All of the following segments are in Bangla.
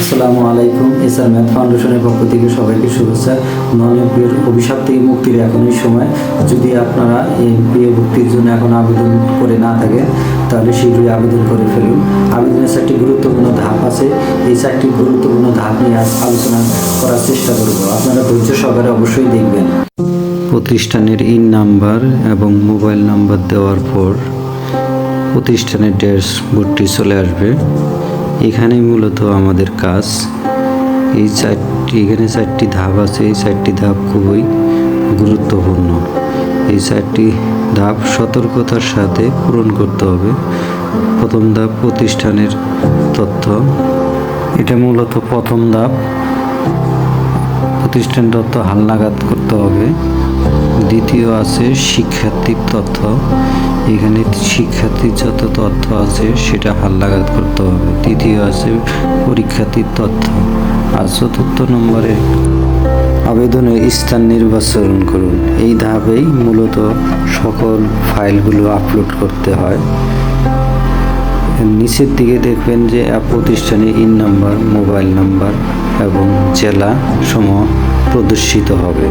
আসসালামু আলাইকুম, এস আর ম্যাথ ফাউন্ডেশনের পক্ষ থেকে সবাইকে শুভেচ্ছা। অভিশাপ থেকে মুক্তির সময়। যদি আপনারা এমপিএ জন্য এখন আবেদন করে না থাকেন, তাহলে শীঘ্রই আবেদন করে ফেলুন। আবেদনের চারটি গুরুত্বপূর্ণ ধাপ আছে। এই চারটি গুরুত্বপূর্ণ ধাপ নিয়ে আলোচনা করার চেষ্টা করব। আপনারা ধৈর্য সহকারে অবশ্যই দেখবেন। প্রতিষ্ঠানের ইন নাম্বার এবং মোবাইল নাম্বার দেওয়ার পর প্রতিষ্ঠানের ড্যাশবোর্ডটি চলে আসবে। এখানেই মূলত আমাদের কাজ। এই চারটি, এখানে চারটি ধাপ আছে। এই চারটি ধাপ খুবই গুরুত্বপূর্ণ। এই চারটি ধাপ সতর্কতার সাথে পূরণ করতে হবে। প্রথম ধাপ প্রতিষ্ঠানের তথ্য। এটা মূলত প্রথম ধাপ। প্রতিষ্ঠান তথ্য হালনাগাদ করতে হবে। দ্বিতীয় আছে শিক্ষার্থীর তথ্য। এখানে শিক্ষার্থীর যত তথ্য আছে সেটা হালনাগাদ করতে হবে। তৃতীয় আছে পরীক্ষার্থীর তথ্য। আর চতুর্থ নম্বরে আবেদনের স্থান নির্বাচন করুন। এই ধাপেই মূলত সকল ফাইলগুলো আপলোড করতে হয়। নিচের দিকে দেখবেন যে প্রতিষ্ঠানে ইন নাম্বার, মোবাইল নাম্বার এবং জেলা সমূহ প্রদর্শিত হবে।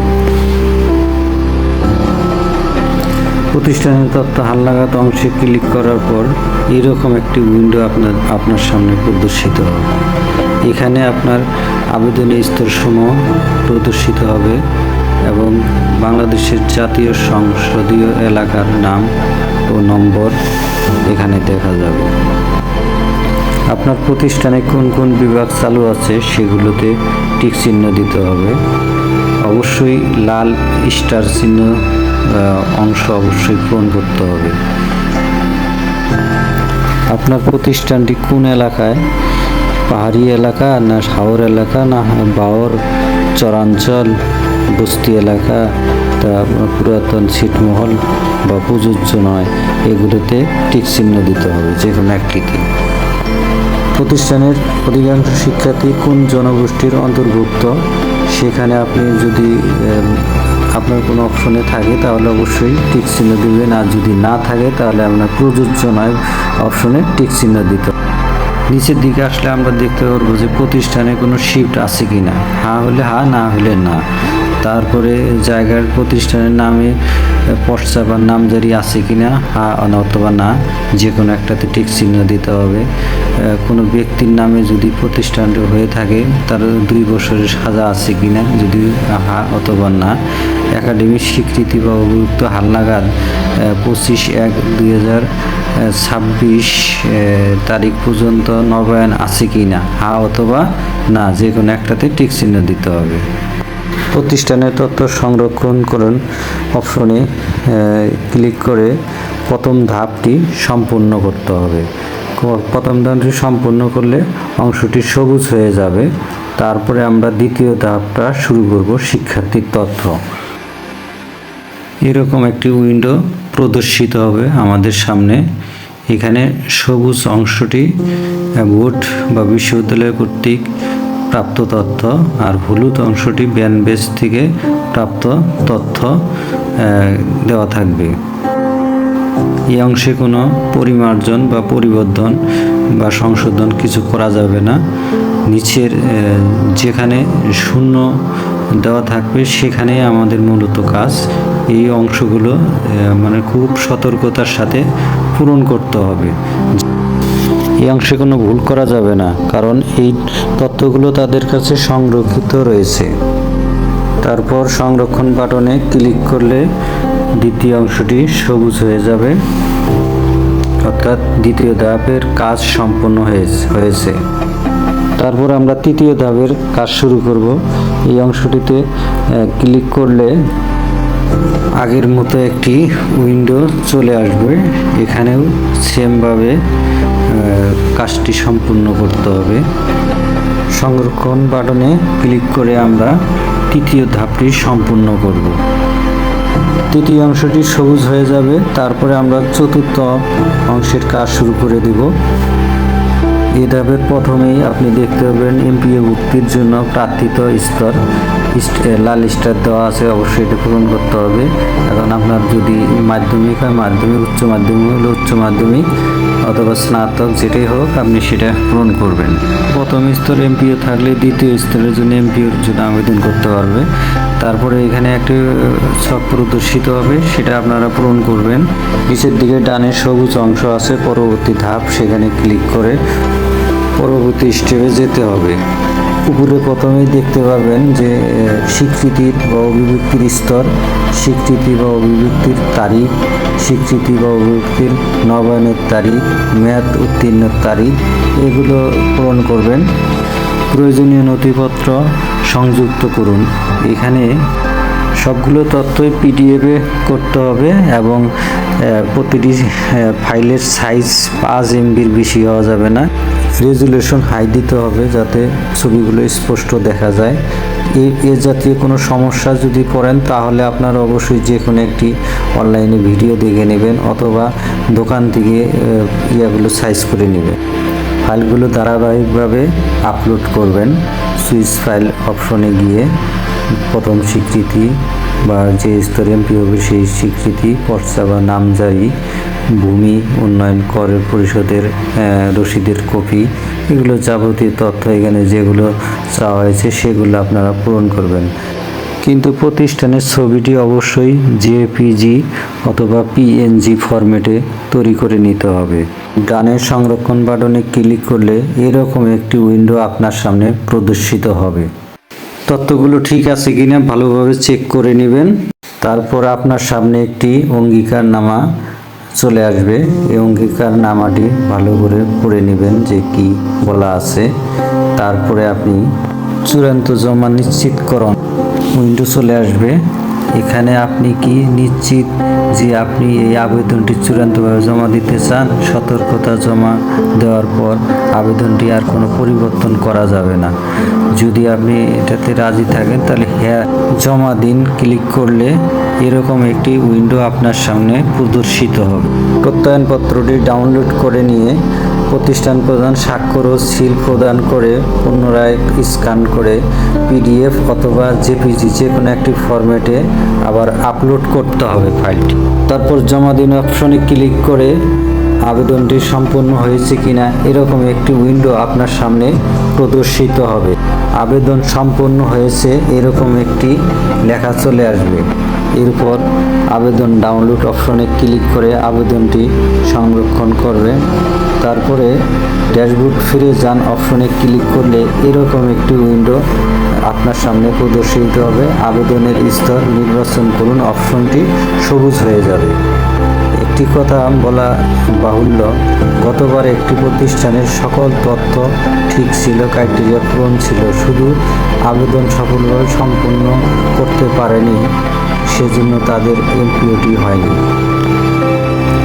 প্রতিষ্ঠানের তথ্য হালনাগাদ অংশে ক্লিক করার পর এরকম একটি উইন্ডো আপনার আপনার সামনে প্রদর্শিত হবে। এখানে আপনার আবেদনের স্তরসমূহ প্রদর্শিত হবে এবং বাংলাদেশের জাতীয় সংসদীয় এলাকার নাম ও নম্বর এখানে দেখা যাবে। আপনার প্রতিষ্ঠানে কোন কোন বিভাগ চালু আছে সেগুলোতে টিক চিহ্ন দিতে হবে। অবশ্যই লাল স্টার চিহ্ন অংশ অবশ্যই পূরণ করতে হবে। আপনার প্রতিষ্ঠানটি কোন এলাকায়? পাহাড়ি এলাকা না হাওর এলাকা না বাওর, চরাঞ্চল, বস্তি এলাকা? তা পুরাতন ছিটমহল বা প্রযোজ্য নয়। এগুলোতে টিক চিহ্ন দিতে হবে, যে কোনো একটিতে। প্রতিষ্ঠানের অধিকাংশ শিক্ষার্থী কোন জনগোষ্ঠীর অন্তর্ভুক্ত? সেখানে আপনি যদি আপনার কোনো অপশনে থাকে, তাহলে অবশ্যই টিক চিহ্ন দিবেন। আর যদি না থাকে, তাহলে আপনার প্রযোজ্য নয় অপশনে টিক চিহ্ন দিতে। নিচের দিকে আসলে আমরা দেখতে পারব যে প্রতিষ্ঠানে কোনো শিফট আছে কি না হা হলে হা, না হলে না। তারপরে জায়গার প্রতিষ্ঠানের নামে পশ্চা বা নামজারি আছে কি না হ্যাঁ অথবা না যে কোনো একটাতে টিক চিহ্ন দিতে হবে। কোনো ব্যক্তির নামে যদি প্রতিষ্ঠানটি হয়ে থাকে, তার দুই বছরের সাজা আছে কি না যদি হ্যাঁ অথবা না। একাডেমিক স্বীকৃতি বা অভিযুক্ত হালনাগাদ পঁচিশ এক দুই হাজার ছাব্বিশ তারিখ পর্যন্ত নবায়ন আছে কি না হা অথবা না যে কোনো একটাতে টিক চিহ্ন দিতে হবে। প্রতিষ্ঠানের তথ্য সংরক্ষণ করুন অপশনে ক্লিক করে প্রথম ধাপটি সম্পূর্ণ করতে হবে। প্রথম ধাপটি সম্পূর্ণ করলে অংশটি সবুজ হয়ে যাবে। তারপরে আমরা দ্বিতীয় ধাপটা শুরু করব শিক্ষার্থীর তথ্য। এরকম একটি উইন্ডো প্রদর্শিত হবে আমাদের সামনে। এখানে সবুজ অংশটি বোর্ড বা বিশ্ববিদ্যালয় কর্তৃক প্রাপ্ত তথ্য আর হলুদ অংশটি ব্যানবেজ থেকে প্রাপ্ত তথ্য দেওয়া থাকবে। এই অংশে কোনো পরিমার্জন বা পরিবর্ধন বা সংশোধন কিছু করা যাবে না। নিচের যেখানে শূন্য দেওয়া থাকবে, সেখানে আমাদের মূলত কাজ এই অংশগুলো মানে খুব সতর্কতার সাথে পূরণ করতে হবে। এই অংশে কোনো ভুল করা যাবে না, কারণ এই তথ্যগুলো তাদের কাছে সংরক্ষিত রয়েছে। তারপর সংরক্ষণ বাটনে ক্লিক করলে দ্বিতীয় অংশটি সবুজ হয়ে যাবে। অর্থাৎ দ্বিতীয় ধাপের কাজ সম্পন্ন হয়েছে তারপর আমরা তৃতীয় ধাপের কাজ শুরু করব। এই অংশটিতে ক্লিক করলে আগের মতো একটি উইন্ডো চলে আসবে। এখানেও সেমভাবে কাজটি সম্পূর্ণ করতে হবে। সংরক্ষণ বাটনে ক্লিক করে আমরা তৃতীয় ধাপটি সম্পূর্ণ করব। তৃতীয় অংশটি সবুজ হয়ে যাবে, তারপরে আমরা চতুর্থ অংশের কাজ শুরু করে দিব। এই ধাপের প্রথমেই আপনি দেখতে পাবেন এমপিএ ভুক্তির জন্য প্রার্থিত স্তর লাল স্টার দেওয়া আছে, অবশ্যই এটা পূরণ করতে হবে। এখন আপনার যদি মাধ্যমিক হয়, মাধ্যমিক, উচ্চ মাধ্যমিক হলে উচ্চ মাধ্যমিক অথবা স্নাতক যেটাই হোক, আপনি সেটা পূরণ করবেন। প্রথম স্তর এমপিও থাকলে দ্বিতীয় স্তরের জন্য এমপিওর জন্য আবেদন করতে পারবে। তারপরে এখানে একটি ছক প্রদর্শিত হবে, সেটা আপনারা পূরণ করবেন। নিচের দিকে ডানের সবুজ অংশ আছে, পরবর্তী ধাপ, সেখানে ক্লিক করে পরবর্তী স্টেপে যেতে হবে। উপরে প্রথমেই দেখতে পাবেন যে স্বীকৃতি স্বীকৃতির বা অভিব্যক্তির স্তর, স্বীকৃতি বা অভিব্যক্তির তারিখ, স্বীকৃতি বা অভিব্যক্তির নবায়নের তারিখ, মেয়াদ উত্তীর্ণের তারিখ, এগুলো পূরণ করবেন। প্রয়োজনীয় নথিপত্র সংযুক্ত করুন। এখানে সবগুলো তথ্যই পিডিএফে করতে হবে এবং প্রতিটি ফাইলের সাইজ পাঁচ এমবির বেশি হওয়া যাবে না। রেজুলেশন হাই দিতে হবে যাতে ছবিগুলো স্পষ্ট দেখা যায়। এ জাতীয় কোনো সমস্যা যদি পড়েন, তাহলে আপনারা অবশ্যই যে কোনো একটি অনলাইনে ভিডিও দেখে নেবেন অথবা দোকান থেকে ইয়াগুলো সাইজ করে নেবেন। ফাইলগুলো ধারাবাহিকভাবে আপলোড করবেন। সুইচ ফাইল অপশনে গিয়ে প্রথম স্বীকৃতি বা যে স্তরে এমপি হবে সেই স্বীকৃতি, পর্চা বা নামজারি, ভূমি উন্নয়ন কর পরিষদের রসিদের কপি, এগুলো যাবতীয় তথ্য এখানে যেগুলো চাওয়া হয়েছে সেগুলো আপনারা পূরণ করবেন। কিন্তু প্রতিষ্ঠানের ছবিটি অবশ্যই জেপিজি অথবা পিএনজি ফরম্যাটে তৈরি করে নিতে হবে। গানের সংরক্ষণ বাটনে ক্লিক করলে এরকম একটি উইন্ডো আপনার সামনে প্রদর্শিত হবে। তথ্যগুলো ঠিক আছে কিনা ভালোভাবে চেক করে নেবেন। তারপর আপনার সামনে একটি অঙ্গীকার নামা চলে আসবে। এই অঙ্গীকার নামাটি ভালো করে পড়ে নেবেন যে কি বলা আছে। তারপরে আপনি চূড়ান্ত জমা নিশ্চিতকরণ উইন্ডো চলে আসবে। এখানে আপনি কি নিশ্চিত যে আপনি এই আবেদনটি চূড়ান্তভাবে জমা দিতে চান, সতর্কতা জমা দেওয়ার পর আবেদনটি আর কোনো পরিবর্তন করা যাবে না। যদি আপনি এটাতে রাজি থাকেন, তাহলে হ্যাঁ জমা দিন, ক্লিক করলে এরকম একটি উইন্ডো আপনার সামনে প্রদর্শিত হবে। প্রত্যয়নপত্রটি ডাউনলোড করে নিয়ে প্রতিষ্ঠান প্রধান স্বাক্ষর ও সিল প্রদান করে পুনরায় স্ক্যান করে পিডিএফ অথবা জেপিজি যে কোনো একটি ফরম্যাটে আবার আপলোড করতে হবে ফাইলটি। তারপর জমা দিন অপশনে ক্লিক করে আবেদনটি সম্পূর্ণ হয়েছে কিনা এরকম একটি উইন্ডো আপনার সামনে প্রদর্শিত হবে। আবেদন সম্পূর্ণ হয়েছে এরকম একটি লেখা চলে আসবে। এরপর আবেদন ডাউনলোড অপশনে ক্লিক করে আবেদনটি সংরক্ষণ করবে। তারপরে ড্যাশবোর্ড ফিরে যান অপশনে ক্লিক করলে এরকম একটি উইন্ডো আপনার সামনে প্রদর্শিত হবে। আবেদনের স্তর নির্বাচন করুন অপশনটি সবুজ হয়ে যাবে। একটি কথা বলা বাহুল্য, গতবার একটি প্রতিষ্ঠানের সকল তথ্য ঠিক ছিল ক্রাইটেরিয়া পূরণ ছিল, শুধু আবেদন সফলভাবে সম্পূর্ণ করতে পারেনি। সেজন্য তাদের এমপিওটি হয়নি।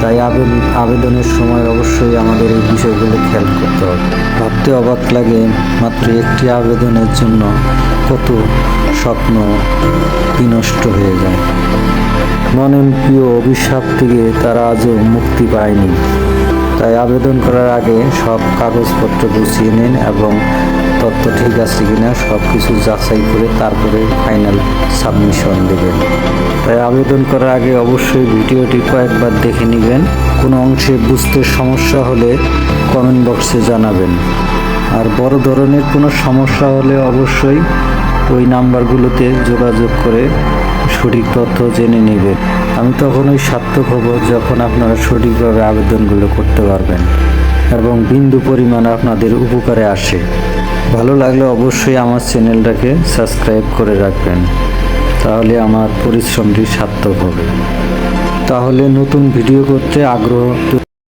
তাই আবেদন আবেদনের সময় অবশ্যই আমাদের এই বিষয়গুলো খেয়াল করতে হবে। ভাবতে অবাক লাগে, মাত্র একটি আবেদনের জন্য কত স্বপ্ন বিনষ্ট হয়ে যায়। নন এমপিও অভিশাপ থেকে তারা আজও মুক্তি পায়নি। তাই আবেদন করার আগে সব কাগজপত্র গুছিয়ে নিন এবং তথ্য ঠিক আছে কিনা সব কিছু যাচাই করে তারপরে ফাইনাল সাবমিশন দেবেন তাই আবেদন করার আগে অবশ্যই ভিডিওটি কয়েকবার দেখে নেবেন। কোনো অংশে বুঝতে সমস্যা হলে কমেন্ট বক্সে জানাবেন। আর বড় ধরনের কোনো সমস্যা হলে অবশ্যই ওই নাম্বারগুলোতে যোগাযোগ করে সঠিক তথ্য জেনে নেবে। আমি তখনই সার্থক হব যখন আপনারা সঠিকভাবে আবেদনগুলো করতে পারবেন এবং বিন্দু পরিমাণ আপনাদের উপকারে আসে। ভালো লাগলে অবশ্যই আমার চ্যানেলটাকে সাবস্ক্রাইব করে রাখবেন। তাহলে আমার পরিশ্রমটি সার্থক হবে। তাহলে নতুন ভিডিও করতে আগ্রহ